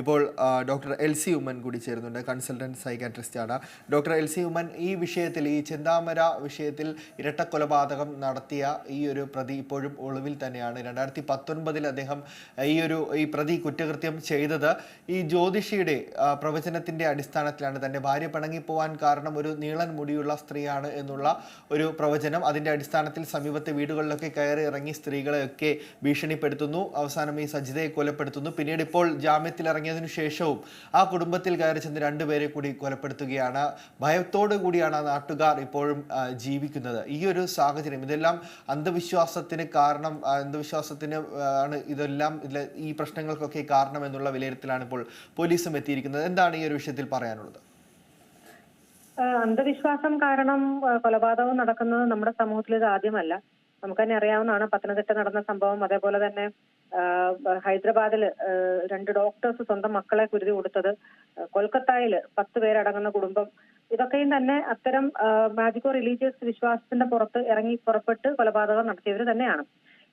ഇപ്പോൾ doctor L C Oommen കൂടി ചേരുന്നുണ്ട് കൺസൾട്ടന്റ് സൈക്കാട്രിസ്റ്റാണ് ഡോക്ടർ എൽ സി ഉമ്മൻ ഈ വിഷയത്തിൽ ഈ ചെന്താമര വിഷയത്തിൽ ഇരട്ടക്കൊലപാതകം നടത്തിയ ഈ ഒരു പ്രതി ഇപ്പോഴും ഒളിവിൽ തന്നെയാണ്. രണ്ടായിരത്തി പത്തൊൻപതിൽ അദ്ദേഹം ഈ ഒരു ഈ പ്രതി കുറ്റകൃത്യം ചെയ്തത് ഈ ജ്യോതിഷിയുടെ പ്രവചനത്തിന്റെ അടിസ്ഥാനത്തിലാണ്. തന്റെ ഭാര്യ പിണങ്ങിപ്പോവാൻ കാരണം ഒരു നീളൻ മുടിയുള്ള സ്ത്രീയാണ് എന്നുള്ള ഒരു പ്രവചനം അതിന്റെ അടിസ്ഥാനത്തിൽ സമീപത്തെ വീടുകളിലൊക്കെ കയറി ഇറങ്ങി സ്ത്രീകളെയൊക്കെ ഭീഷണിപ്പെടുത്തുന്നു. അവസാനം ഈ സജിതയെ കൊലപ്പെടുത്തുന്നു. പിന്നീട് ഇപ്പോൾ ജാമ്യത്തിൽ ഇറങ്ങിയതിനു ശേഷവും ആ കുടുംബത്തിൽ കയറി ചെന്ന് രണ്ടുപേരെ കൂടി കൊലപ്പെടുത്തുകയാണ്. ഭയത്തോടു കൂടിയാണ് നാട്ടുകാർ ഇപ്പോഴും ജീവിക്കുന്നത്. ഈ ഒരു സാഹചര്യം ഇതെല്ലാം അന്ധവിശ്വാസത്തിന് കാരണം അന്ധവിശ്വാസത്തിന് ആണ് ഇതെല്ലാം ഇതിലെ ഈ പ്രശ്നങ്ങൾക്കൊക്കെ കാരണം എന്നുള്ള വിലയിരുത്തലാണ് ഇപ്പോൾ പോലീസും എത്തിയിരിക്കുന്നത്. എന്താണ് ഈ ഒരു വിഷയത്തിൽ പറയാനുള്ളത്? അന്ധവിശ്വാസം കാരണം കൊലപാതകം നടക്കുന്നത് നമ്മുടെ സമൂഹത്തിൽ ഇത് ആദ്യമല്ല. നമുക്ക് തന്നെ അറിയാവുന്നതാണ്. പത്തനംതിട്ട നടന്ന സംഭവം. അതേപോലെ തന്നെ ഹൈദരാബാദിൽ രണ്ട് ഡോക്ടേഴ്സ് സ്വന്തം മക്കളെ കുരുതി കൊടുത്തത്. കൊൽക്കത്തയിൽ പത്ത് പേരടങ്ങുന്ന കുടുംബം. ഇതൊക്കെയും തന്നെ അത്തരം മാജിക്കോ റിലീജിയസ് വിശ്വാസത്തിന്റെ പുറത്ത് ഇറങ്ങി പുറപ്പെട്ട് കൊലപാതകം നടത്തിയവർ തന്നെയാണ്.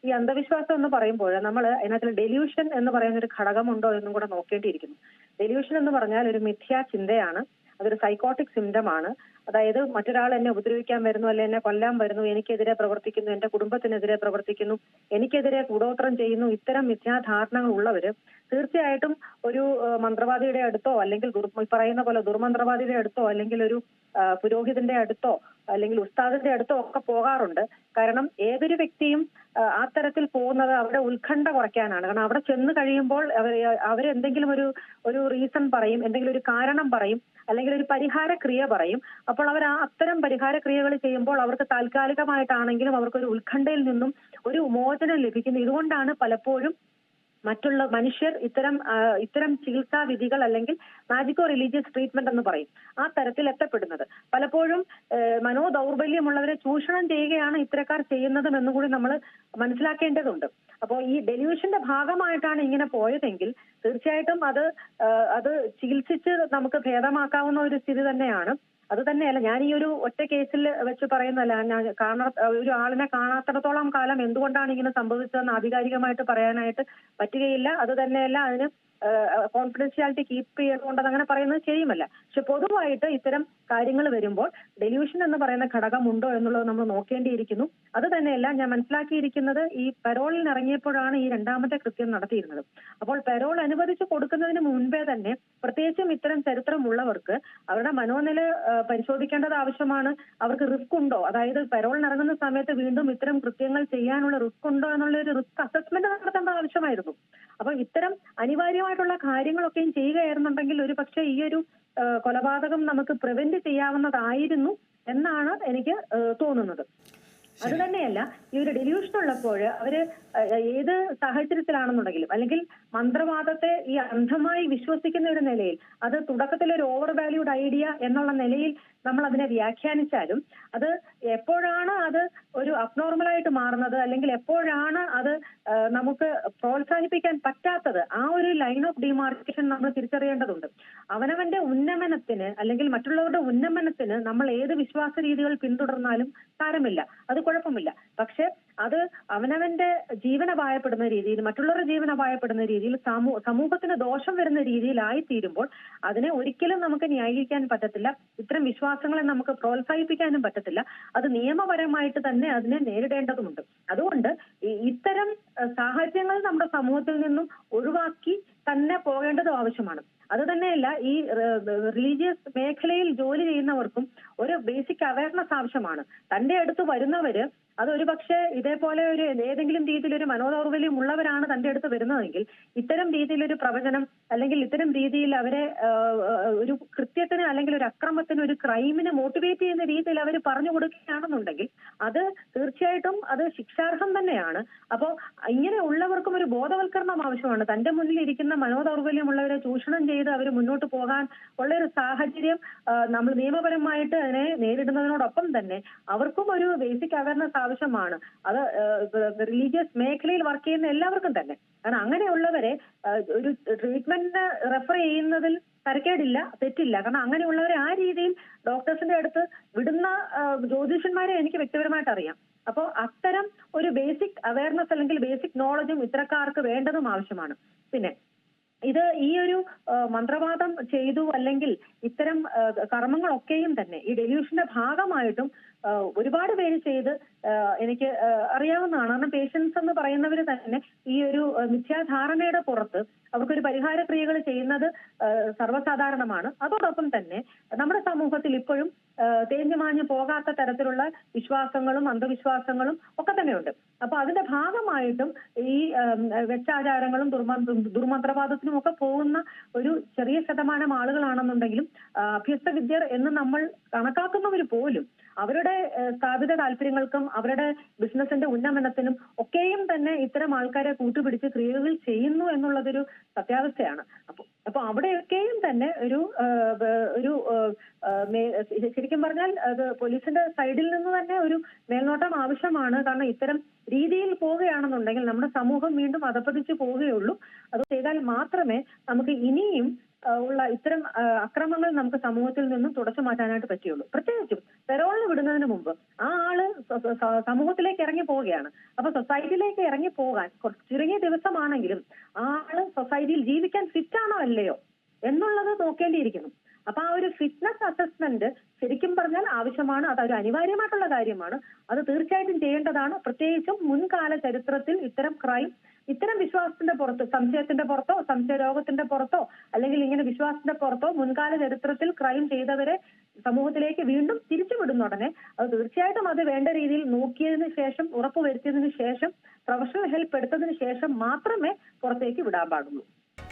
ഈ അന്ധവിശ്വാസം എന്ന് പറയുമ്പോൾ നമ്മൾ അതിനകത്ത് ഡെല്യൂഷൻ എന്ന് പറയുന്ന ഒരു ഘടകമുണ്ടോ എന്നും കൂടെ നോക്കേണ്ടിയിരിക്കുന്നു. ഡെല്യൂഷൻ എന്ന് പറഞ്ഞാൽ ഒരു മിഥ്യാ ചിന്തയാണ്. അതൊരു സൈക്കോട്ടിക് സിംറ്റം ആണ്. അതായത് മറ്റൊരാൾ എന്നെ ഉപദ്രവിക്കാൻ വരുന്നു അല്ലെ എന്നെ കൊല്ലാൻ വരുന്നു എനിക്കെതിരെ പ്രവർത്തിക്കുന്നു എന്റെ കുടുംബത്തിനെതിരെ പ്രവർത്തിക്കുന്നു എനിക്കെതിരെ കൂടോത്രം ചെയ്യുന്നു ഇത്തരം മിഥ്യാധാരണകൾ ഉള്ളവര് തീർച്ചയായിട്ടും ഒരു മന്ത്രവാദിയുടെ അടുത്തോ അല്ലെങ്കിൽ പറയുന്ന പോലെ ദുർമന്ത്രവാദിയുടെ അടുത്തോ അല്ലെങ്കിൽ ഒരു പുരോഹിതന്റെ അടുത്തോ അല്ലെങ്കിൽ ഉസ്താദിന്റെ അടുത്തോ ഒക്കെ പോകാറുണ്ട്. കാരണം ഏതൊരു വ്യക്തിയും ആ, ആ തരത്തിൽ പോകുന്നത് അവിടെ ഉത്കണ്ഠ കുറയ്ക്കാനാണ്. കാരണം അവിടെ ചെന്ന് കഴിയുമ്പോൾ അവർ അവരെന്തെങ്കിലും ഒരു ഒരു റീസൺ പറയും എന്തെങ്കിലും ഒരു കാരണം പറയും അല്ലെങ്കിൽ ഒരു പരിഹാര ക്രിയ പറയും. അപ്പോൾ അവർ ആ അത്തരം പരിഹാര ക്രിയകൾ ചെയ്യുമ്പോൾ അവർക്ക് താൽക്കാലികമായിട്ടാണെങ്കിലും അവർക്ക് ഒരു ഉത്കണ്ഠയിൽ നിന്നും ഒരു മോചനം ലഭിക്കുന്നു. ഇതുകൊണ്ടാണ് പലപ്പോഴും മറ്റുള്ള മനുഷ്യർ ഇത്തരം ഇത്തരം ചികിത്സാ വിധികൾ അല്ലെങ്കിൽ മാജിക്കോ റിലീജിയസ് ട്രീറ്റ്മെന്റ് എന്ന് പറയും. ആ തരത്തിൽ എത്തപ്പെടുന്നത്. പലപ്പോഴും മനോദൗർബല്യമുള്ളവരെ ചൂഷണം ചെയ്യുകയാണ് ഇത്തരക്കാർ ചെയ്യുന്നതും എന്നുകൂടി നമ്മൾ മനസ്സിലാക്കേണ്ടതുണ്ട്. അപ്പോൾ ഈ ഡെലിവിഷന്റെ ഭാഗമായിട്ടാണ് ഇങ്ങനെ പോയതെങ്കിൽ തീർച്ചയായിട്ടും അത് അത് ചികിത്സിച്ച് നമുക്ക് ഭേദമാക്കാവുന്ന ഒരു സ്ഥിതി തന്നെയാണ്. അത് തന്നെയല്ല ഞാൻ ഈ ഒരു ഒറ്റ കേസിൽ വെച്ച് പറയുന്നതല്ല ഞാൻ കാണാ ഒരു ആളിനെ കാണാത്തിടത്തോളം കാലം എന്തുകൊണ്ടാണ് ഇങ്ങനെ സംഭവിച്ചതെന്ന് ആധികാരികമായിട്ട് പറയാനായിട്ട് പറ്റുകയില്ല. അത് തന്നെയല്ല അതിന് കോൺഫിഡൻഷ്യാലിറ്റി കീപ്പ് ചെയ്തുകൊണ്ട് അങ്ങനെ പറയുന്നത് ശരിയുമല്ല. പക്ഷെ പൊതുവായിട്ട് ഇത്തരം കാര്യങ്ങൾ വരുമ്പോൾ ഡെല്യൂഷൻ എന്ന് പറയുന്ന ഘടകം ഉണ്ടോ എന്നുള്ളത് നമ്മൾ നോക്കേണ്ടിയിരിക്കുന്നു. അത് തന്നെയല്ല ഞാൻ മനസ്സിലാക്കിയിരിക്കുന്നത് ഈ പെരോളിൽ ഇറങ്ങിയപ്പോഴാണ് ഈ രണ്ടാമത്തെ കൃത്യം നടത്തിയിരുന്നത്. അപ്പോൾ പെരോൾ അനുവദിച്ചു കൊടുക്കുന്നതിന് മുൻപേ തന്നെ പ്രത്യേകിച്ചും ഇത്തരം ചരിത്രമുള്ളവർക്ക് അവരുടെ മനോനില പരിശോധിക്കേണ്ടത് ആവശ്യമാണ്. അവർക്ക് റിസ്ക് ഉണ്ടോ? അതായത് പരോൾ ഇറങ്ങുന്ന സമയത്ത് വീണ്ടും ഇത്തരം കൃത്യങ്ങൾ ചെയ്യാനുള്ള റിസ്ക് ഉണ്ടോ എന്നുള്ള ഒരു റിസ്ക് അസസ്മെന്റ് നടത്തേണ്ട ആവശ്യമായിരുന്നു. അപ്പൊ ഇത്തരം അനിവാര്യമായിട്ടുള്ള കാര്യങ്ങളൊക്കെയും ചെയ്യുകയായിരുന്നുണ്ടെങ്കിൽ ഒരു പക്ഷേ ഈ ഒരു കൊലപാതകം നമുക്ക് പ്രിവെന്റ് ചെയ്യാവുന്നതായിരുന്നു എന്നാണ് എനിക്ക് തോന്നുന്നത്. അത് തന്നെയല്ല ഈ ഒരു ഡെലിയൂഷൻ ഉള്ളപ്പോൾ അവർ ഏത് സാഹചര്യത്തിലാണെന്നുണ്ടെങ്കിലും അല്ലെങ്കിൽ മന്ത്രവാദത്തെ ഈ അന്ധമായി വിശ്വസിക്കുന്ന ഒരു നിലയിൽ അത് തുടക്കത്തിൽ ഒരു ഓവർ വാല്യൂഡ് ഐഡിയ എന്നുള്ള നിലയിൽ നമ്മൾ അതിനെ വ്യാഖ്യാനിച്ചാലും അത് എപ്പോഴാണ് അത് ഒരു അബ്നോർമലായിട്ട് മാറുന്നത് അല്ലെങ്കിൽ എപ്പോഴാണ് അത് നമുക്ക് പ്രോത്സാഹിപ്പിക്കാൻ പറ്റാത്തത് ആ ഒരു ലൈൻ ഓഫ് ഡിമാർക്കേഷൻ നമ്മൾ തിരിച്ചറിയേണ്ടതുണ്ട്. അവനവന്റെ ഉന്നമനത്തിന് അല്ലെങ്കിൽ മറ്റുള്ളവരുടെ ഉന്നമനത്തിന് നമ്മൾ ഏത് വിശ്വാസ രീതികൾ പിന്തുടർന്നാലും സാരമില്ല. അത് കുഴപ്പമില്ല. പക്ഷെ അത് അവനവന്റെ ജീവൻ അപായപ്പെടുന്ന രീതിയിൽ മറ്റുള്ളവരുടെ ജീവൻ അപായപ്പെടുന്ന രീതിയിൽ സമൂ സമൂഹത്തിന് ദോഷം വരുന്ന രീതിയിലായി തീരുമ്പോൾ അതിനെ ഒരിക്കലും നമുക്ക് ന്യായീകരിക്കാൻ പറ്റത്തില്ല. ഇത്തരം വിശ്വാസങ്ങളെ നമുക്ക് പ്രോത്സാഹിപ്പിക്കാനും പറ്റത്തില്ല. അത് നിയമപരമായിട്ട് തന്നെ അതിനെ നേരിടേണ്ടതുണ്ട് അതുകൊണ്ട് ഇത്തരം സാഹചര്യങ്ങൾ നമ്മുടെ സമൂഹത്തിൽ നിന്നും ഒഴിവാക്കി തന്നെ പോകേണ്ടത് ആവശ്യമാണ്. അത് തന്നെയല്ല ഈ റിലീജിയസ് മേഖലയിൽ ജോലി ചെയ്യുന്നവർക്കും ഒരു ബേസിക് അവയർനെസ് ആവശ്യമാണ്. തന്റെ അടുത്ത് വരുന്നവര് അത് ഒരു പക്ഷേ ഇതേപോലെ ഒരു ഏതെങ്കിലും രീതിയിൽ ഒരു മനോദൗർബല്യം ഉള്ളവരാണ് തന്റെ അടുത്ത് വരുന്നതെങ്കിൽ ഇത്തരം രീതിയിലൊരു പ്രവചനം അല്ലെങ്കിൽ ഇത്തരം രീതിയിൽ അവരെ ഒരു കൃത്യത്തിന് അല്ലെങ്കിൽ ഒരു അക്രമത്തിന് ഒരു ക്രൈമിനെ മോട്ടിവേറ്റ് ചെയ്യുന്ന രീതിയിൽ അവർ പറഞ്ഞു കൊടുക്കുകയാണെന്നുണ്ടെങ്കിൽ അത് തീർച്ചയായിട്ടും അത് ശിക്ഷാർഹം തന്നെയാണ്. അപ്പോൾ ഇങ്ങനെ ഉള്ളവർക്കും ഒരു ബോധവൽക്കരണം ആവശ്യമാണ്. തന്റെ മുന്നിൽ ഇരിക്കുന്ന മനോദൗർബല്യമുള്ളവരെ ചൂഷണം ചെയ്ത് അവർ മുന്നോട്ട് പോകാൻ ഉള്ള ഒരു സാഹചര്യം നമ്മൾ നിയമപരമായിട്ട് അതിനെ നേരിടുന്നതിനോടൊപ്പം തന്നെ അവർക്കും ഒരു ബേസിക് അവയർനെസ് ആവശ്യമാണ്. അത് റിലീജിയസ് മേഖലയിൽ വർക്ക് ചെയ്യുന്ന എല്ലാവർക്കും തന്നെ. കാരണം അങ്ങനെയുള്ളവരെ ഒരു ട്രീറ്റ്മെന്റിന് റെഫർ ചെയ്യുന്നതിൽ തരക്കേടില്ല തെറ്റില്ല. കാരണം അങ്ങനെയുള്ളവരെ ആ രീതിയിൽ ഡോക്ടേഴ്സിന്റെ അടുത്ത് വിടുന്ന ജ്യോതിഷന്മാരെ എനിക്ക് വ്യക്തിപരമായിട്ട് അറിയാം. അപ്പോൾ അത്തരം ഒരു ബേസിക് അവയർനെസ് അല്ലെങ്കിൽ ബേസിക് നോളജും ഇത്തരക്കാർക്ക് വേണ്ടതും ആവശ്യമാണ്. പിന്നെ ഇത് ഈ ഒരു മന്ത്രവാദം ചെയ്തു അല്ലെങ്കിൽ ഇത്തരം കർമ്മങ്ങളൊക്കെയും തന്നെ ഈ ഡെലിയൂഷന്റെ ഭാഗമായിട്ടും ഒരുപാട് പേര് ചെയ്ത് എനിക്ക് അറിയാവുന്നതാണ്. കാരണം പേഷ്യൻസ് എന്ന് പറയുന്നവർ തന്നെ ഈ ഒരു മിഥ്യാധാരണയുടെ പുറത്ത് അവർക്കൊരു പരിഹാര ക്രിയകൾ ചെയ്യുന്നത് സർവസാധാരണമാണ്. അതോടൊപ്പം തന്നെ നമ്മുടെ സമൂഹത്തിൽ ഇപ്പോഴും തേഞ്ഞു മാഞ്ഞു പോകാത്ത തരത്തിലുള്ള വിശ്വാസങ്ങളും അന്ധവിശ്വാസങ്ങളും ഒക്കെ തന്നെയുണ്ട്. അപ്പൊ അതിന്റെ ഭാഗമായിട്ടും ഈ വെച്ചാചാരങ്ങളും ദുർമന്ത്രവാദത്തിനും ഒക്കെ പോകുന്ന ഒരു ചെറിയ ശതമാനം ആളുകളാണെന്നുണ്ടെങ്കിലും അഭ്യസ്ത വിദ്യർ എന്ന് നമ്മൾ കണക്കാക്കുന്നവർ പോലും അവരുടെ സ്ഥാപിത താല്പര്യങ്ങൾക്കും അവരുടെ ബിസിനസിന്റെ ഉന്നമനത്തിനും ഒക്കെയും തന്നെ ഇത്തരം ആൾക്കാരെ കൂട്ടുപിടിച്ച് ക്രിയകൾ ചെയ്യുന്നു എന്നുള്ളതൊരു സത്യാവസ്ഥയാണ്. അപ്പൊ അപ്പൊ അവിടെയൊക്കെയും തന്നെ ഒരു ഒരു ശരിക്കും പറഞ്ഞാൽ അത് പോലീസിന്റെ സൈഡിൽ നിന്ന് തന്നെ ഒരു മേൽനോട്ടം ആവശ്യമാണ്. കാരണം ഇത്തരം രീതിയിൽ പോവുകയാണെന്നുണ്ടെങ്കിൽ നമ്മുടെ സമൂഹം വീണ്ടും അധപ്പതിച്ച് പോവുകയുള്ളൂ. അത് ചെയ്താൽ മാത്രമേ നമുക്ക് ഇനിയും ഉള്ള ഇത്തരം അക്രമങ്ങൾ നമുക്ക് സമൂഹത്തിൽ നിന്നും തുടച്ചു മാറ്റാനായിട്ട് പറ്റുള്ളൂ പ്രത്യേകിച്ചും പെരോളിന് വിടുന്നതിന് മുമ്പ് ആ ആൾ സമൂഹത്തിലേക്ക് ഇറങ്ങി പോവുകയാണ്. അപ്പൊ സൊസൈറ്റിയിലേക്ക് ഇറങ്ങി പോകാൻ ചുരുങ്ങിയ ദിവസമാണെങ്കിലും ആ ആൾ സൊസൈറ്റിയിൽ ജീവിക്കാൻ ഫിറ്റ് അല്ലയോ? എന്നുള്ളത് നോക്കേണ്ടിയിരിക്കുന്നു. അപ്പൊ ആ ഒരു ഫിറ്റ്നസ് അസസ്മെന്റ് ശരിക്കും പറഞ്ഞാൽ ആവശ്യമാണ്. അത് ഒരു അനിവാര്യമായിട്ടുള്ള കാര്യമാണ്. അത് തീർച്ചയായിട്ടും ചെയ്യേണ്ടതാണ്. പ്രത്യേകിച്ചും മുൻകാല ചരിത്രത്തിൽ ഇത്തരം ക്രൈം ഇത്തരം വിശ്വാസത്തിന്റെ പുറത്ത് സംശയത്തിന്റെ പുറത്തോ സംശയ രോഗത്തിന്റെ പുറത്തോ അല്ലെങ്കിൽ ഇങ്ങനെ വിശ്വാസത്തിന്റെ പുറത്തോ മുൻകാല ചരിത്രത്തിൽ ക്രൈം ചെയ്തവരെ സമൂഹത്തിലേക്ക് വീണ്ടും തിരിച്ചുവിടുന്ന ഉടനെ അത് തീർച്ചയായിട്ടും അത് വേണ്ട രീതിയിൽ നോക്കിയതിനു ശേഷം ഉറപ്പുവരുത്തിയതിനു ശേഷം പ്രൊഫഷണൽ ഹെൽപ്പ് എടുത്തതിന് ശേഷം മാത്രമേ പുറത്തേക്ക് വിടാൻ പാടുള്ളൂ.